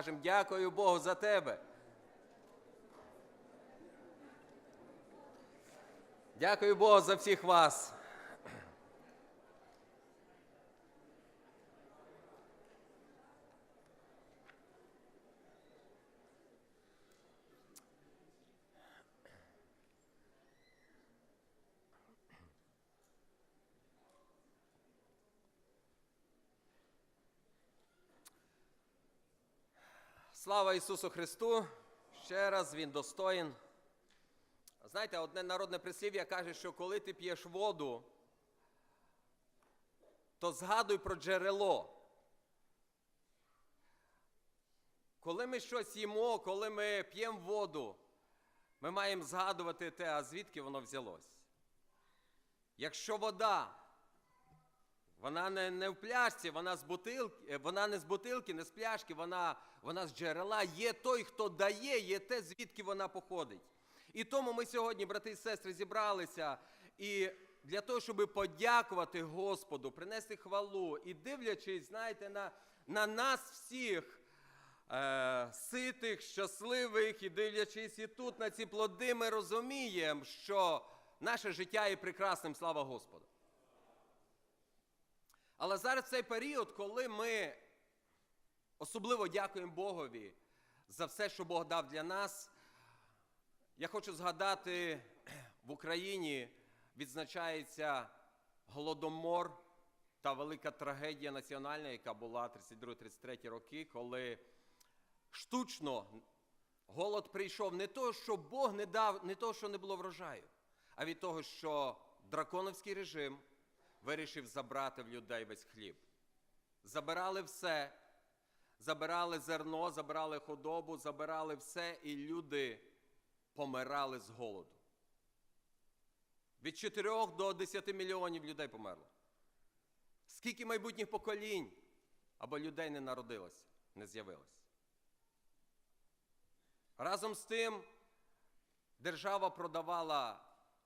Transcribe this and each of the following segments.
скажемо дякую Богу за тебе. Дякую Богу за всіх вас. Слава Ісусу Христу! Ще раз Він достоїн. Знаєте, одне народне прислів'я каже, що коли ти п'єш воду, то згадуй про джерело. Коли ми щось їмо, коли ми п'ємо воду, ми маємо згадувати те, а звідки воно взялось. Якщо вода, вона не, не в пляшці, вона з бутилки, е, вона не з бутилки, не з пляшки, вона, вона з джерела. Є той, хто дає, є те, звідки вона походить. І тому ми сьогодні, брати і сестри, зібралися і для того, щоб подякувати Господу, принести хвалу і дивлячись, знаєте, на, на нас всіх. Е, ситих, щасливих, і дивлячись і тут на ці плоди, ми розуміємо, що наше життя є прекрасним, слава Господу. Але зараз цей період, коли ми особливо дякуємо Богові за все, що Бог дав для нас, я хочу згадати, в Україні відзначається Голодомор та велика трагедія національна, яка була 32-33 роки, коли штучно голод прийшов не того, що Бог не дав, не того, що не було врожаю, а від того, що драконовський режим вирішив забрати в людей весь хліб. Забирали все, забирали зерно, забирали худобу, забирали все, і люди помирали з голоду. Від 4 до 10 мільйонів людей померло. Скільки майбутніх поколінь або людей не народилося, не з'явилось. Разом з тим держава продавала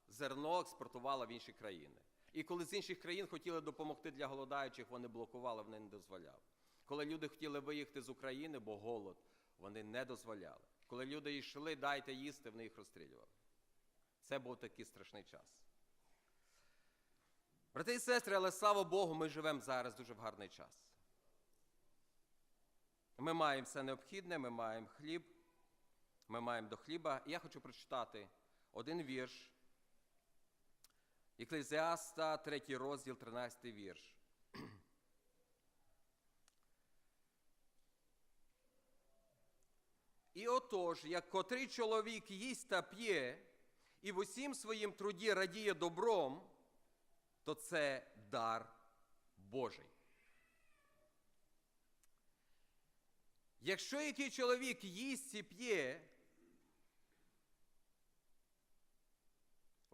зерно, експортувала в інші країни. І коли з інших країн хотіли допомогти для голодаючих, вони блокували, вони не дозволяли. Коли люди хотіли виїхати з України, бо голод, вони не дозволяли. Коли люди йшли, дайте їсти, вони їх розстрілювали. Це був такий страшний час. Брати і сестри, але слава Богу, ми живемо зараз дуже в гарний час. Ми маємо все необхідне, ми маємо хліб, ми маємо до хліба. Я хочу прочитати один вірш. Еклезіаста, 3 розділ, 13 вірш. І отож, як котрий чоловік їсть та п'є, і в усім своїм труді радіє добром, то це дар Божий. Якщо який чоловік їсть і п'є,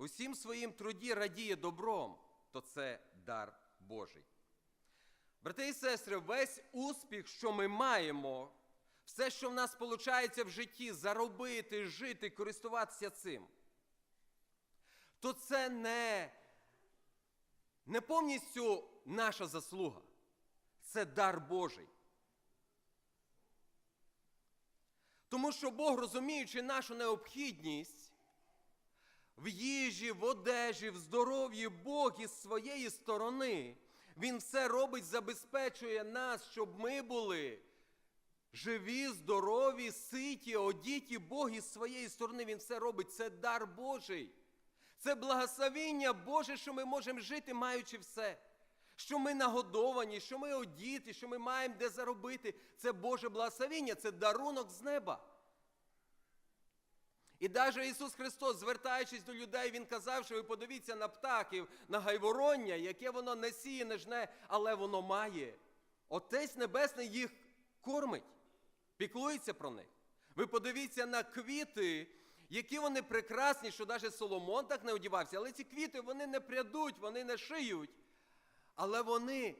усім своїм труді радіє добром, то це дар Божий. Брати і сестри, весь успіх, що ми маємо, все, що в нас виходить в житті, заробити, жити, користуватися цим, то це не, не повністю наша заслуга. Це дар Божий. Тому що Бог, розуміючи нашу необхідність в їжі, в одежі, в здоров'ї, Бог із своєї сторони, Він все робить, забезпечує нас, щоб ми були живі, здорові, ситі, одіті, Бог із своєї сторони, Він все робить. Це дар Божий. Це благословіння Боже, що ми можемо жити, маючи все. Що ми нагодовані, що ми одіти, що ми маємо де заробити. Це Боже благословіння, це дарунок з неба. І навіть Ісус Христос, звертаючись до людей, Він казав, що ви подивіться на птахів, на гайвороння, яке воно не сіє, не жне, але воно має. Отець Небесний їх кормить, піклується про них. Ви подивіться на квіти, які вони прекрасні, що навіть Соломон так не одівався, але ці квіти вони не прядуть, вони не шиють. Але вони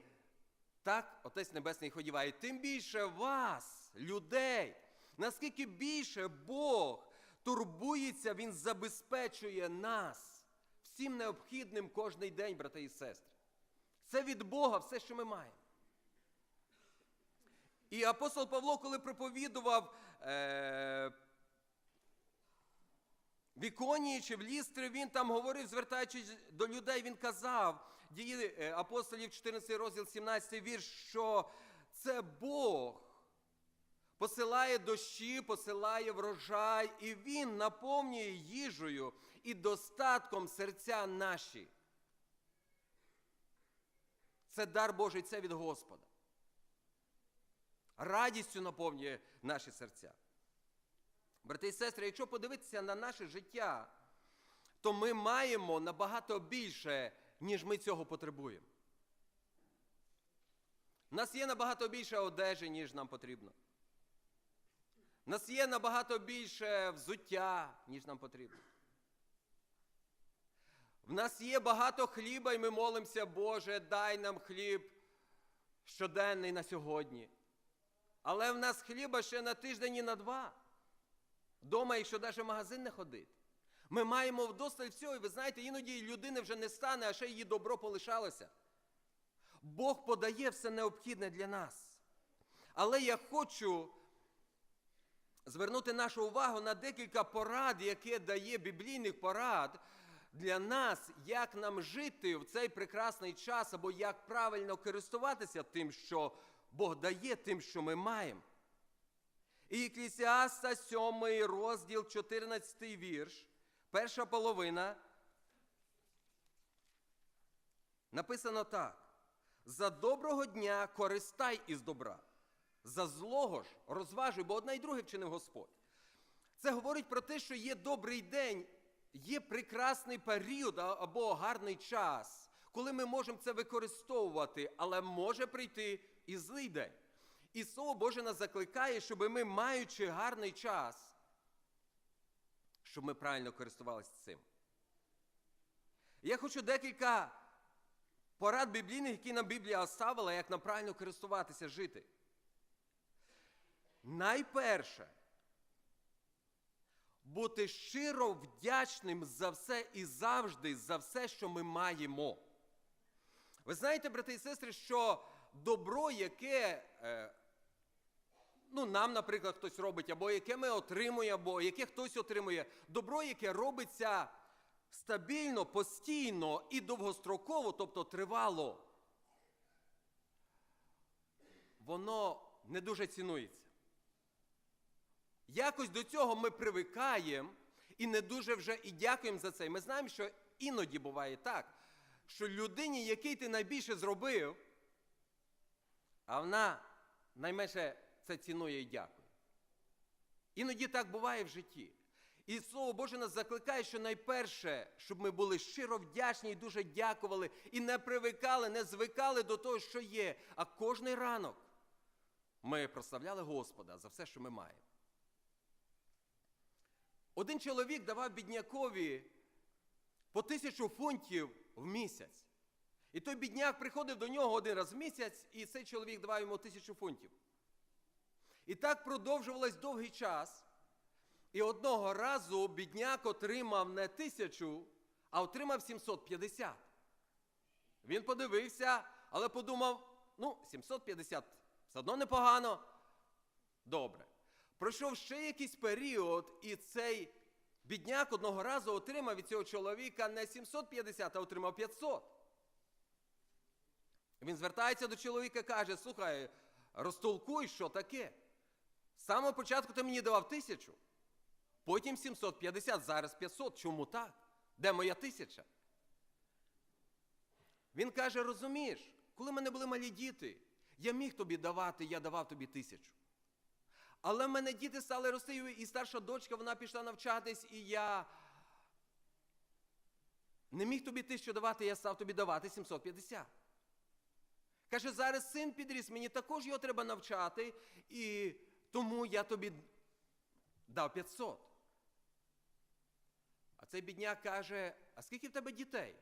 так, Отець Небесний їх одіває. Тим більше вас, людей, наскільки більше Бог турбується, Він забезпечує нас всім необхідним кожний день, брати і сестри. Це від Бога все, що ми маємо. І апостол Павло, коли проповідував е, в Іконії в Лістрі, він там говорив, звертаючись до людей, він казав, дії е, апостолів 14 розділ, 17 вірш, що це Бог посилає дощі, посилає врожай, і Він наповнює їжею і достатком серця наші. Це дар Божий, це від Господа. Радістю наповнює наші серця. Брати і сестри, якщо подивитися на наше життя, то ми маємо набагато більше, ніж ми цього потребуємо. У нас є набагато більше одежі, ніж нам потрібно. У нас є набагато більше взуття, ніж нам потрібно. В нас є багато хліба, і ми молимося, Боже, дай нам хліб щоденний на сьогодні. Але в нас хліба ще на тиждень і на два. Дома, якщо навіть в магазин не ходити. Ми маємо вдосталь всього, і ви знаєте, іноді людини вже не стане, а ще її добро полишалося. Бог подає все необхідне для нас. Але я хочу звернути нашу увагу на декілька порад, яке дає біблійних порад для нас, як нам жити в цей прекрасний час, або як правильно користуватися тим, що Бог дає, тим, що ми маємо. І Еклісіаста, 7 розділ, 14 вірш, перша половина. Написано так: за доброго дня користай із добра, за злого ж розважуй, бо одне й друге вчинив Господь. Це говорить про те, що є добрий день, є прекрасний період або гарний час, коли ми можемо це використовувати, але може прийти і злий день. І Слово Боже нас закликає, щоб ми, маючи гарний час, щоб ми правильно користувалися цим. Я хочу декілька порад біблійних, які нам Біблія оставила, як нам правильно користуватися, жити. Найперше, бути щиро вдячним за все і завжди за все, що ми маємо. Ви знаєте, брати і сестри, що добро, яке е, ну, нам, наприклад, хтось робить, або яке ми отримуємо, або яке хтось отримує, добро, яке робиться стабільно, постійно і довгостроково, тобто тривало, воно не дуже цінується. Якось до цього ми привикаємо і не дуже вже і дякуємо за це. Ми знаємо, що іноді буває так, що людині, який ти найбільше зробив, а вона найменше це цінує і дякує. Іноді так буває в житті. І Слово Боже нас закликає, що найперше, щоб ми були щиро вдячні і дуже дякували, і не привикали, не звикали до того, що є. А кожний ранок ми прославляли Господа за все, що ми маємо. Один чоловік давав біднякові по тисячу фунтів в місяць. І той бідняк приходив до нього один раз в місяць, і цей чоловік давав йому тисячу фунтів. І так продовжувалось довгий час. І одного разу бідняк отримав не тисячу, а отримав 750. Він подивився, але подумав: ну, 750 все одно непогано. Добре. Пройшов ще якийсь період, і цей бідняк одного разу отримав від цього чоловіка не 750, а отримав 500. Він звертається до чоловіка і каже: слухай, розтолкуй, що таке. З самого початку ти мені давав тисячу, потім 750, зараз 500. Чому так? Де моя тисяча? Він каже: розумієш, коли в мене були малі діти, я міг тобі давати, я давав тобі тисячу. Але в мене діти стали рости, і старша дочка вона пішла навчатись, і я не міг тобі тисячу давати, я став тобі давати 750. Каже, зараз син підріс, мені також його треба навчати, і тому я тобі дав 500. А цей бідняк каже: а скільки в тебе дітей?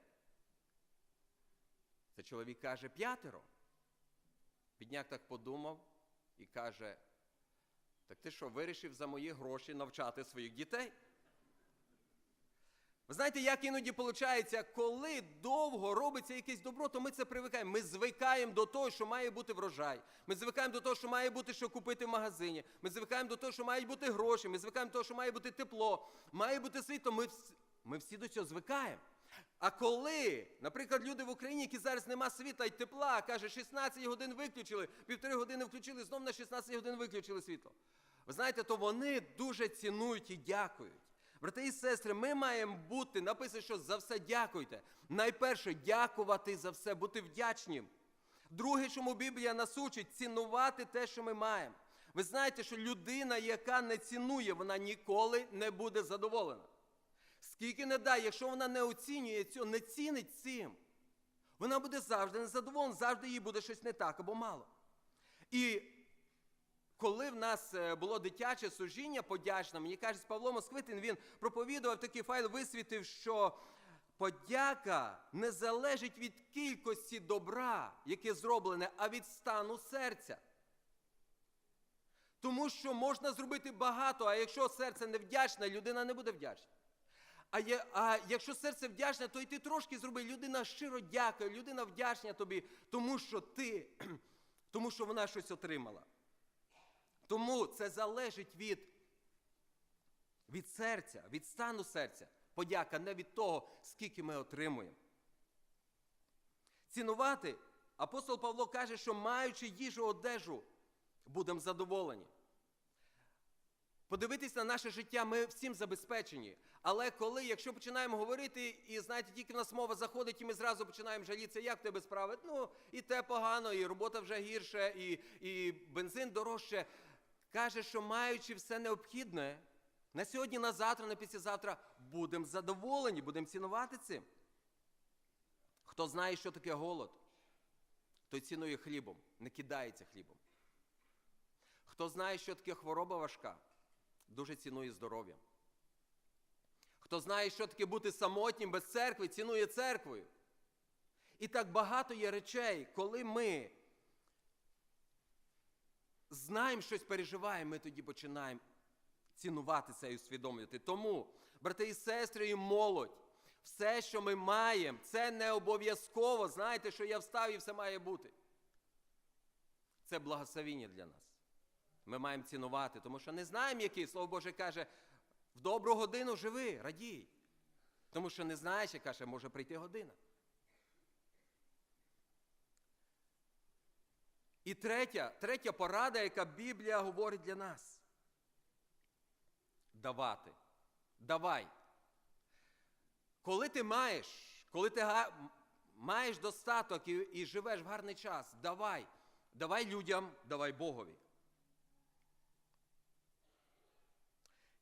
Це чоловік каже, п'ятеро. Бідняк так подумав і каже: Так ти що, вирішив за мої гроші навчати своїх дітей? Ви знаєте, як іноді виходить, коли довго робиться якесь добро, то ми це привикаємо. Ми звикаємо до того, що має бути врожай. Ми звикаємо до того, що має бути що купити в магазині. Ми звикаємо до того, що мають бути гроші. Ми звикаємо до того, що має бути тепло, має бути світло. Ми, вс- ми всі до цього звикаємо. А коли, наприклад, люди в Україні, які зараз нема світла і тепла, каже, 16 годин виключили, півтори години включили, знов на 16 годин виключили світло. Ви знаєте, то вони дуже цінують і дякують. Брати і сестри, ми маємо бути, написано, що за все дякуйте. Найперше, дякувати за все, бути вдячнім. Друге, чому Біблія нас учить, цінувати те, що ми маємо. Ви знаєте, що людина, яка не цінує, вона ніколи не буде задоволена. Скільки не дай, якщо вона не оцінює цього, не цінить цим, вона буде завжди незадоволена, завжди їй буде щось не так або мало. І коли в нас е, було дитяче служіння подячне, мені каже, Павло Москвитин, він проповідував такий файл, висвітив, що подяка не залежить від кількості добра, яке зроблене, а від стану серця. Тому що можна зробити багато, а якщо серце не вдячне, людина не буде вдячна. А, є, а якщо серце вдячне, то й ти трошки зроби. Людина щиро дякує, людина вдячна тобі, тому що ти, тому що вона щось отримала. Тому це залежить від, від серця, від стану серця. Подяка не від того, скільки ми отримуємо. Цінувати апостол Павло каже, що маючи їжу одежу, будемо задоволені. Подивитись на наше життя, ми всім забезпечені. Але коли, якщо починаємо говорити, і знаєте, тільки в нас мова заходить, і ми зразу починаємо жалітися, як тебе справи? Ну, і те погано, і робота вже гірше, і, і бензин дорожче. Каже, що маючи все необхідне, на сьогодні, на завтра, на післязавтра будемо задоволені, будемо цінувати цим. Хто знає, що таке голод, той цінує хлібом, не кидається хлібом. Хто знає, що таке хвороба важка, дуже цінує здоров'я. Хто знає, що таке бути самотнім без церкви, цінує церквою. І так багато є речей, коли ми знаємо щось переживаємо, ми тоді починаємо цінувати це і усвідомлювати. Тому, брати і сестри, і молодь, все, що ми маємо, це не обов'язково. Знаєте, що я встав і все має бути. Це благословіння для нас. Ми маємо цінувати, тому що не знаємо, який Слово Боже каже, в добру годину живи, радій. Тому що не знаєш, яка ще може прийти година. І третя, третя порада, яка Біблія говорить для нас. Давати. Давай. Коли ти маєш, коли ти маєш достаток і, і живеш в гарний час, давай. Давай людям, давай Богові.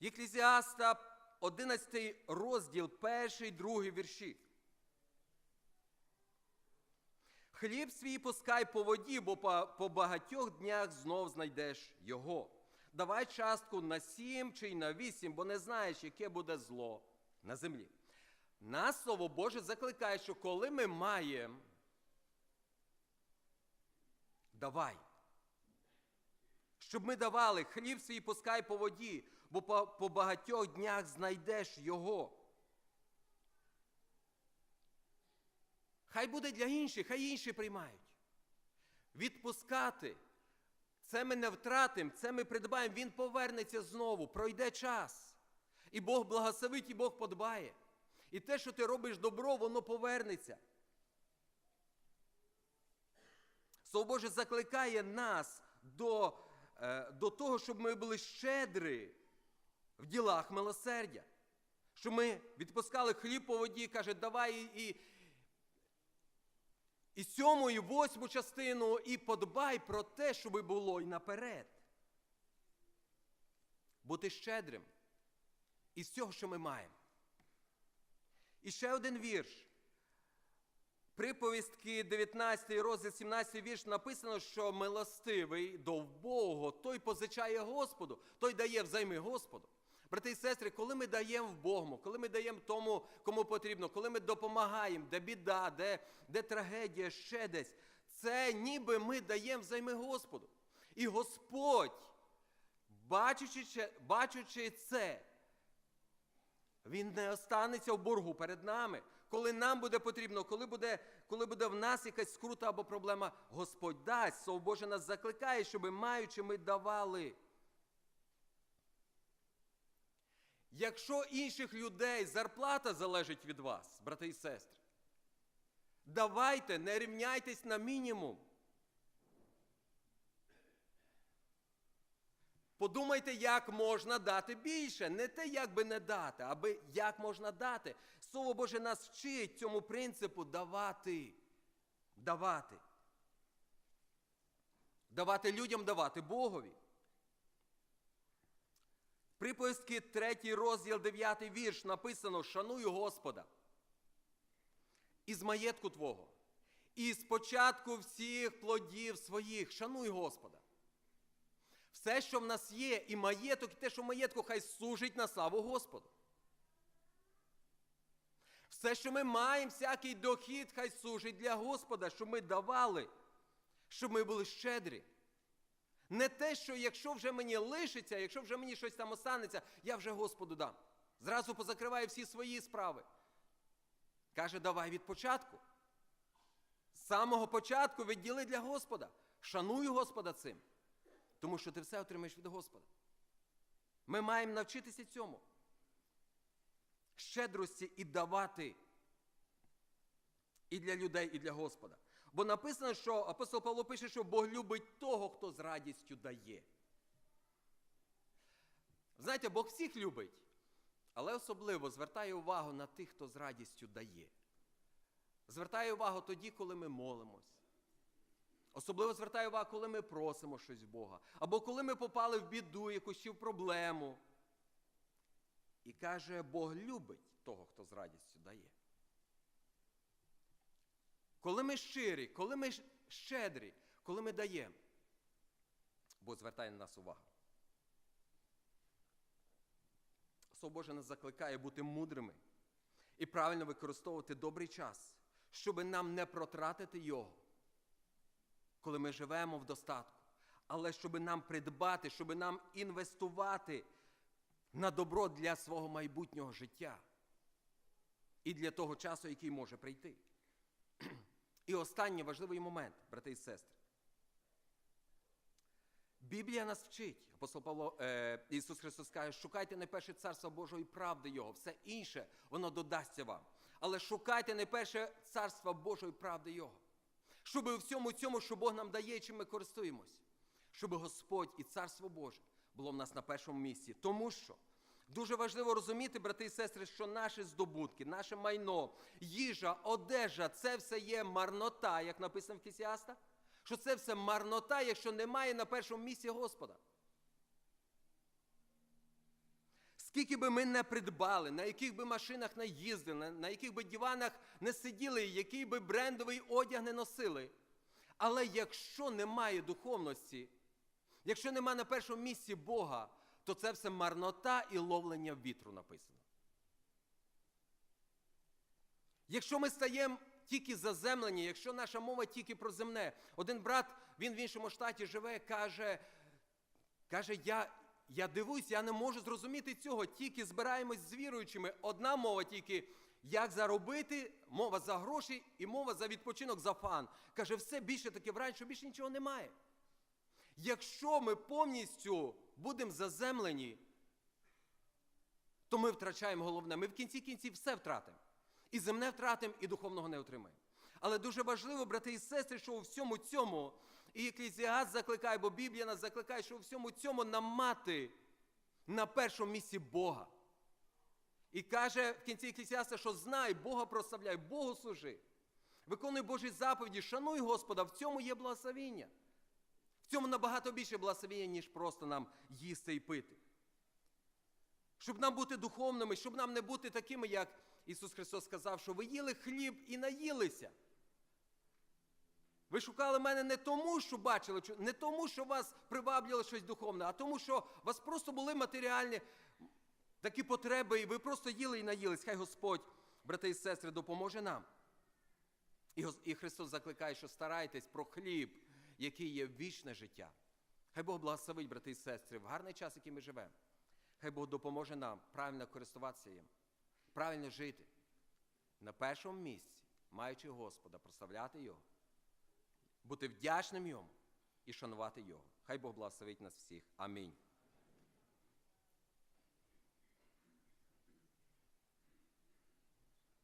Єклізіаста 11 розділ, перший, другий вірші. Хліб свій пускай по воді, бо по, по багатьох днях знов знайдеш його. Давай частку на сім чи й на вісім, бо не знаєш, яке буде зло на землі. Нас Слово Боже закликає, що коли ми маємо, давай. Щоб ми давали хліб свій пускай по воді, бо по, багатьох днях знайдеш його. Хай буде для інших, хай інші приймають. Відпускати. Це ми не втратимо, це ми придбаємо, він повернеться знову, пройде час. І Бог благословить, і Бог подбає. І те, що ти робиш добро, воно повернеться. Слово Боже закликає нас до, е, до того, щоб ми були щедрі в ділах милосердя. Щоб ми відпускали хліб по воді, каже, давай і, і, і сьому, і восьму частину, і подбай про те, щоб було й наперед. Бути щедрим із цього, що ми маємо. І ще один вірш. Приповістки 19 розділ 17 вірш написано, що милостивий до вбогого, той позичає Господу, той дає взайми Господу. Брати і сестри, коли ми даємо в Богому, коли ми даємо тому, кому потрібно, коли ми допомагаємо, де біда, де, де трагедія, ще десь, це ніби ми даємо взайми Господу. І Господь, бачучи, бачучи це, Він не останеться в боргу перед нами. Коли нам буде потрібно, коли буде, коли буде в нас якась скрута або проблема, Господь дасть. Слово Боже нас закликає, щоб маючи, ми давали. Якщо інших людей зарплата залежить від вас, брати і сестри, давайте, не рівняйтесь на мінімум. Подумайте, як можна дати більше. Не те, як би не дати, аби як можна дати. Слово Боже нас вчить цьому принципу давати. Давати. Давати людям, давати Богові. Приповістки 3 розділ 9 вірш написано: Шануй Господа із маєтку Твого, і з початку всіх плодів своїх. Шануй Господа. Все, що в нас є, і маєток, і те, що в маєтку, хай служить на славу Господу. Все, що ми маємо, всякий дохід, хай служить для Господа, щоб ми давали, щоб ми були щедрі. Не те, що якщо вже мені лишиться, якщо вже мені щось там останеться, я вже Господу дам. Зразу позакриваю всі свої справи. Каже, давай від початку. З самого початку відділи для Господа. Шануй Господа цим. Тому що ти все отримаєш від Господа. Ми маємо навчитися цьому. Щедрості і давати і для людей, і для Господа. Бо написано, що апостол Павло пише, що Бог любить того, хто з радістю дає. Знаєте, Бог всіх любить, але особливо звертає увагу на тих, хто з радістю дає. Звертає увагу тоді, коли ми молимось. Особливо звертає увагу, коли ми просимо щось в Бога, або коли ми попали в біду, якусь чи в проблему. І каже, Бог любить того, хто з радістю дає. Коли ми щирі, коли ми щедрі, коли ми даємо, Бог звертає на нас увагу. Слово Боже нас закликає бути мудрими і правильно використовувати добрий час, щоб нам не протратити його, коли ми живемо в достатку, але щоб нам придбати, щоб нам інвестувати на добро для свого майбутнього життя і для того часу, який може прийти. І останній важливий момент, брати і сестри. Біблія нас вчить, апостол Павло, е, Ісус Христос каже, шукайте найперше царство Божого і правди Його, все інше воно додасться вам. Але шукайте найперше царство Божого і правди Його. Щоб у всьому цьому, що Бог нам дає, чим ми користуємось, щоб Господь і Царство Боже було в нас на першому місці. Тому що дуже важливо розуміти, брати і сестри, що наші здобутки, наше майно, їжа, одежа це все є марнота, як написано в Кісіаста, що це все марнота, якщо немає на першому місці Господа. Скільки би ми не придбали, на яких би машинах не їздили, на, яких би диванах не сиділи, який би брендовий одяг не носили. Але якщо немає духовності, якщо немає на першому місці Бога, то це все марнота і ловлення вітру написано. Якщо ми стаємо тільки заземлені, якщо наша мова тільки про земне, один брат, він в іншому штаті живе, каже, каже, я, я дивуюсь, я не можу зрозуміти цього, тільки збираємось з віруючими. Одна мова тільки, як заробити, мова за гроші і мова за відпочинок за фан. Каже, все більше таке вранці, що більше нічого немає. Якщо ми повністю будемо заземлені, то ми втрачаємо головне. Ми в кінці кінців все втратимо. І земне втратимо, і духовного не отримаємо. Але дуже важливо, брати і сестри, що у всьому цьому, і еклезіаст закликає, бо Біблія нас закликає, що у всьому цьому нам мати на першому місці Бога. І каже в кінці еклезіаста, що знай, Бога прославляй, Богу служи. Виконуй Божі заповіді, шануй Господа, в цьому є благословіння. В цьому набагато більше благословіння, ніж просто нам їсти і пити. Щоб нам бути духовними, щоб нам не бути такими, як Ісус Христос сказав, що ви їли хліб і наїлися. Ви шукали мене не тому, що бачили, не тому, що вас приваблювало щось духовне, а тому, що у вас просто були матеріальні такі потреби, і ви просто їли і наїлись. Хай Господь, брати і сестри, допоможе нам. І Христос закликає, що старайтесь про хліб, який є вічне життя. Хай Бог благословить, брати і сестри, в гарний час, який ми живемо. Хай Бог допоможе нам правильно користуватися їм, правильно жити. На першому місці, маючи Господа, прославляти Його, бути вдячним Йому і шанувати Його. Хай Бог благословить нас всіх. Амінь.